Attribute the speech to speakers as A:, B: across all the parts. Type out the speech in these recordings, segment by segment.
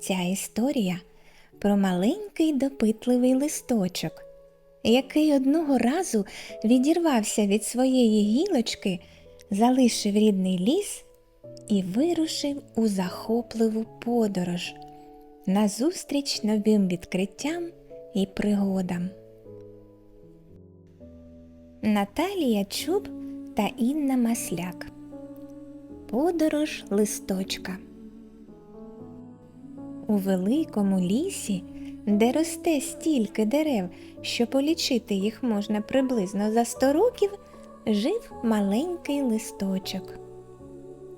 A: Ця історія про маленький допитливий листочок, який одного разу відірвався від своєї гілочки, залишив рідний ліс і вирушив у захопливу подорож назустріч новим відкриттям і пригодам. Наталія Чуб та Інна Масляк. Подорож листочка. У великому лісі, де росте стільки дерев, що полічити їх можна приблизно за сто років, жив маленький листочок.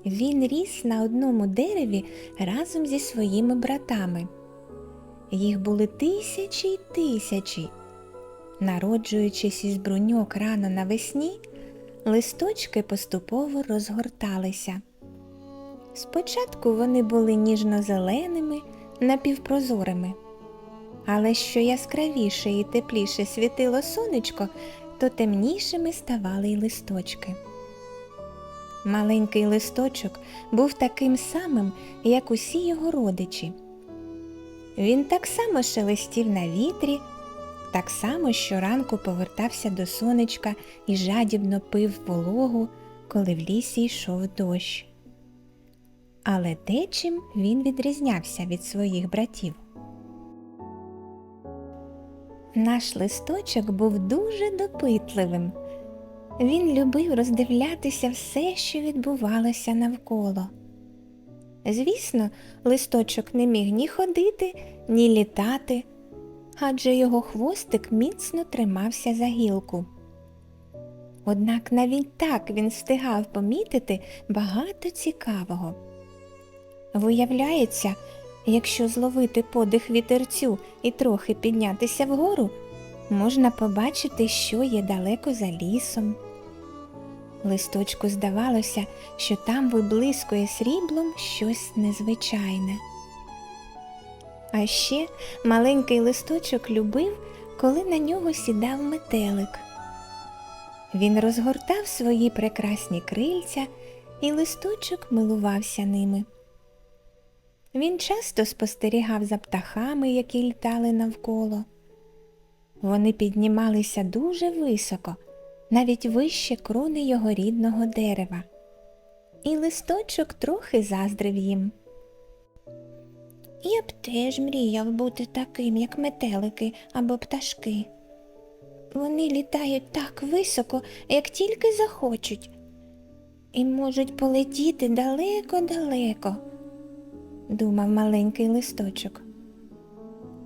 A: Він ріс на одному дереві разом зі своїми братами. Їх були тисячі й тисячі. Народжуючись із бруньок рано навесні, листочки поступово розгорталися. Спочатку вони були ніжно-зеленими, напівпрозорими. Але що яскравіше і тепліше світило сонечко, то темнішими ставали й листочки. Маленький листочок був таким самим, як усі його родичі. Він так само шелестів на вітрі, так само щоранку повертався до сонечка і жадібно пив вологу, коли в лісі йшов дощ. Але дечим він відрізнявся від своїх братів. Наш листочок був дуже допитливим. Він любив роздивлятися все, що відбувалося навколо. Звісно, листочок не міг ні ходити, ні літати, адже його хвостик міцно тримався за гілку. Однак навіть так він встигав помітити багато цікавого. Виявляється, якщо зловити подих вітерцю і трохи піднятися вгору, можна побачити, що є далеко за лісом. Листочку здавалося, що там виблискує сріблом щось незвичайне. А ще маленький листочок любив, коли на нього сідав метелик. Він розгортав свої прекрасні крильця, і листочок милувався ними. Він часто спостерігав за птахами, які літали навколо. Вони піднімалися дуже високо, навіть вище крони його рідного дерева, і листочок трохи заздрив їм. Я б теж мріяв бути таким, як метелики або пташки. Вони літають так високо, як тільки захочуть, і можуть полетіти далеко-далеко, думав маленький листочок.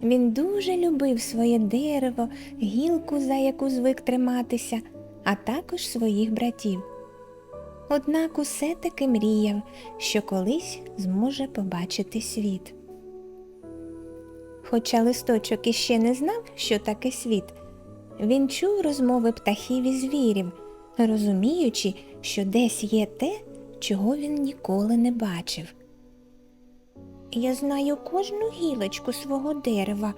A: Він дуже любив своє дерево, гілку, за яку звик триматися, а також своїх братів. Однак усе таки мріяв, що колись зможе побачити світ. Хоча листочок іще не знав, що таке світ, він чув розмови птахів і звірів, розуміючи, що десь є те, чого він ніколи не бачив. Я знаю кожну гілочку свого дерева,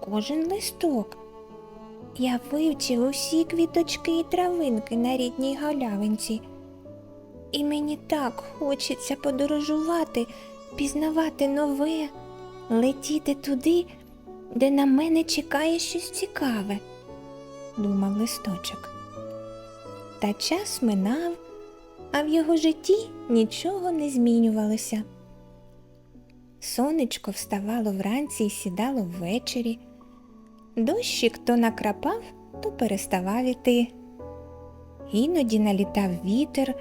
A: кожен листок. Я вивчив усі квіточки і травинки на рідній галявинці. І мені так хочеться подорожувати, пізнавати нове, летіти туди, де на мене чекає щось цікаве, думав листочок. Та час минав, а в його житті нічого не змінювалося. Сонечко вставало вранці і сідало ввечері. Дощик то накрапав, то переставав іти. Іноді налітав вітер,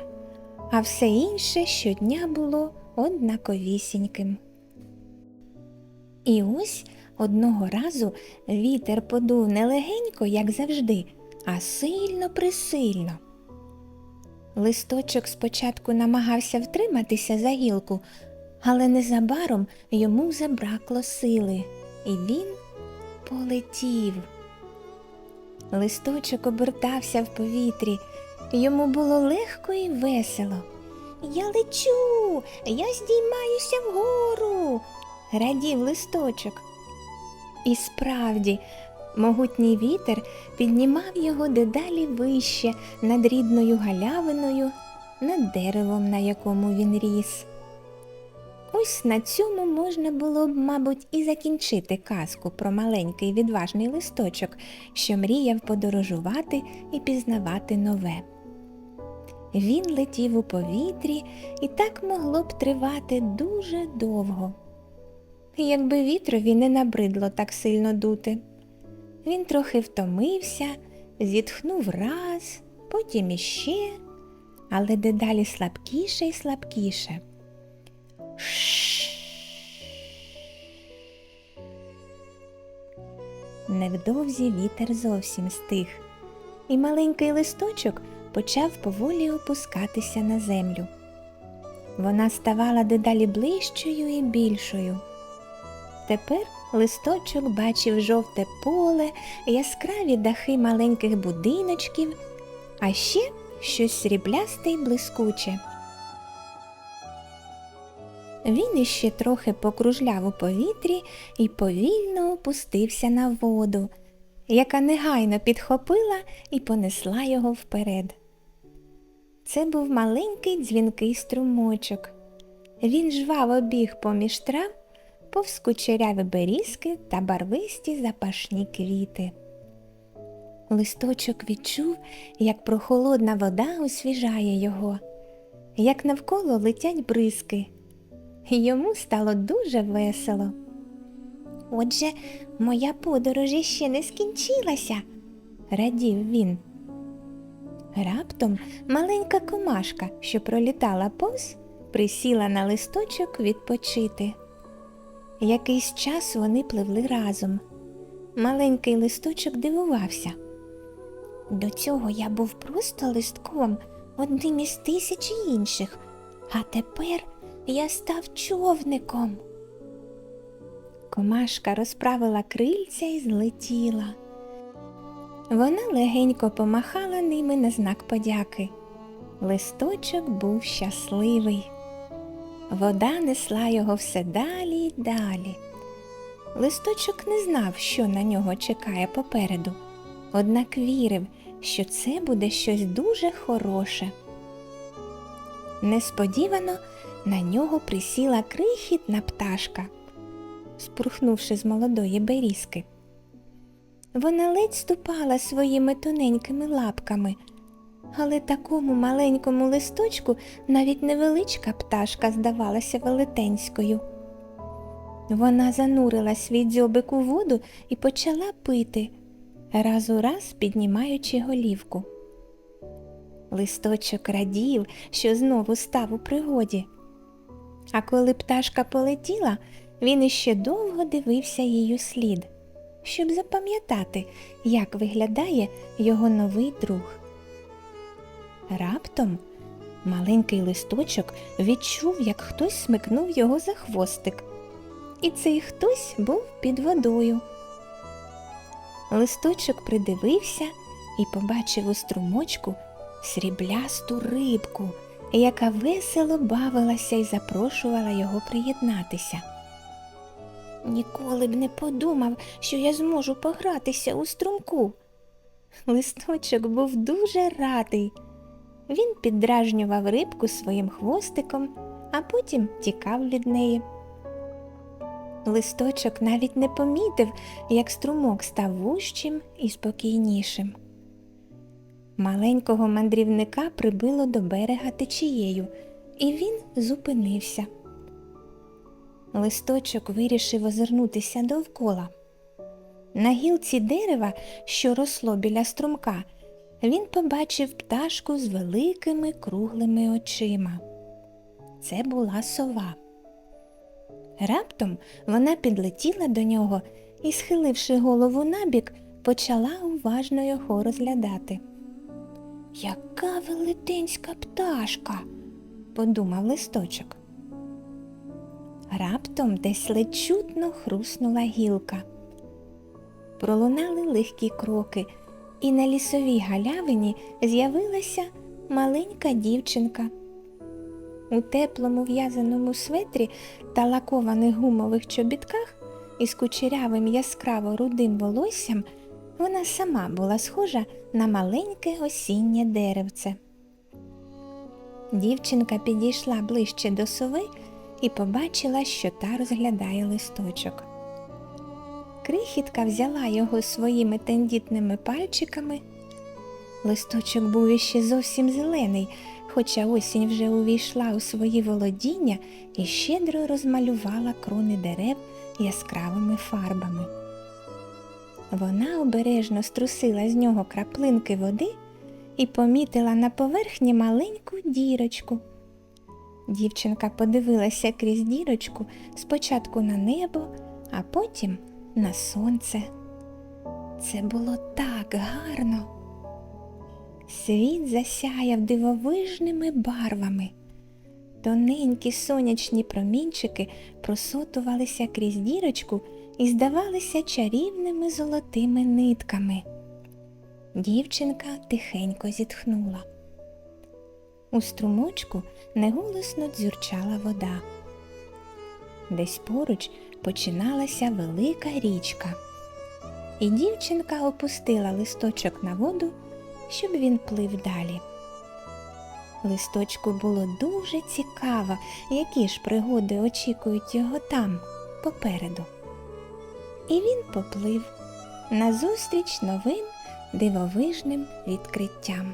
A: а все інше щодня було однаковісіньким. І ось одного разу вітер подув не легенько, як завжди, а сильно присильно. Листочок спочатку намагався втриматися за гілку, але незабаром йому забракло сили, і він полетів. Листочок обертався в повітрі, йому було легко і весело. Я лечу, я здіймаюся вгору, радів листочок. І справді, могутній вітер піднімав його дедалі вище над рідною галявиною, над деревом, на якому він ріс. Ось на цьому можна було б, мабуть, і закінчити казку про маленький відважний листочок, що мріяв подорожувати і пізнавати нове. Він летів у повітрі, і так могло б тривати дуже довго. Якби вітрові не набридло так сильно дути. Він трохи втомився, зітхнув раз, потім іще, але дедалі слабкіше і слабкіше. Невдовзі вітер зовсім стих, і маленький листочок почав поволі опускатися на землю. Вона ставала дедалі ближчою і більшою. Тепер листочок бачив жовте поле, яскраві дахи маленьких будиночків, а ще щось сріблясте й блискуче. Він іще трохи покружляв у повітрі і повільно опустився на воду, яка негайно підхопила і понесла його вперед. Це був маленький дзвінкий струмочок. Він жваво біг поміж трав, повз кучеряві берізки та барвисті запашні квіти. Листочок відчув, як прохолодна вода освіжає його, як навколо летять бризки. Йому стало дуже весело. Отже, моя подорож іще не скінчилася, радів він. Раптом маленька комашка, що пролітала повз, присіла на листочок відпочити. Якийсь час вони пливли разом. Маленький листочок дивувався. До цього я був просто листком, одним із тисячі інших, а тепер я став човником. Комашка розправила крильця і злетіла. Вона легенько помахала ними на знак подяки. Листочок був щасливий. Вода несла його все далі й далі. Листочок не знав, що на нього чекає попереду, однак вірив, що це буде щось дуже хороше. Несподівано на нього присіла крихітна пташка, спрухнувши з молодої берізки. Вона ледь ступала своїми тоненькими лапками, але такому маленькому листочку навіть невеличка пташка здавалася велетенською. Вона занурила свій дзьобик у воду і почала пити, раз у раз піднімаючи голівку. Листочок радів, що знову став у пригоді. А коли пташка полетіла, він іще довго дивився її слід, щоб запам'ятати, як виглядає його новий друг. Раптом маленький листочок відчув, як хтось смикнув його за хвостик, і цей хтось був під водою. Листочок придивився і побачив у струмочку сріблясту рибку, яка весело бавилася і запрошувала його приєднатися. Ніколи б не подумав, що я зможу погратися у струмку. Листочок був дуже радий. Він піддражнював рибку своїм хвостиком, а потім тікав від неї. Листочок навіть не помітив, як струмок став вужчим і спокійнішим. Маленького мандрівника прибило до берега течією, і він зупинився. Листочок вирішив озирнутися довкола. На гілці дерева, що росло біля струмка, він побачив пташку з великими круглими очима. Це була сова. Раптом вона підлетіла до нього і, схиливши голову набік, почала уважно його розглядати. Яка велетенська пташка, подумав листочок. Раптом десь ледь чутно хруснула гілка. Пролунали легкі кроки, і на лісовій галявині з'явилася маленька дівчинка. У теплому в'язаному светрі та лакованих гумових чобітках із кучерявим яскраво рудим волоссям вона сама була схожа на маленьке осіннє деревце. Дівчинка підійшла ближче до сови і побачила, що та розглядає листочок. Крихітка взяла його своїми тендітними пальчиками. Листочок був іще зовсім зелений, хоча осінь вже увійшла у свої володіння і щедро розмалювала крони дерев яскравими фарбами. Вона обережно струсила з нього краплинки води і помітила на поверхні маленьку дірочку. Дівчинка подивилася крізь дірочку спочатку на небо, а потім на сонце. Це було так гарно. Світ засяяв дивовижними барвами. Тоненькі сонячні промінчики просотувалися крізь дірочку і здавалися чарівними золотими нитками. Дівчинка тихенько зітхнула. У струмочку неголосно дзюрчала вода. Десь поруч починалася велика річка, і дівчинка опустила листочок на воду, щоб він плив далі. Листочку було дуже цікаво, які ж пригоди очікують його там, попереду. І він поплив назустріч новим дивовижним відкриттям.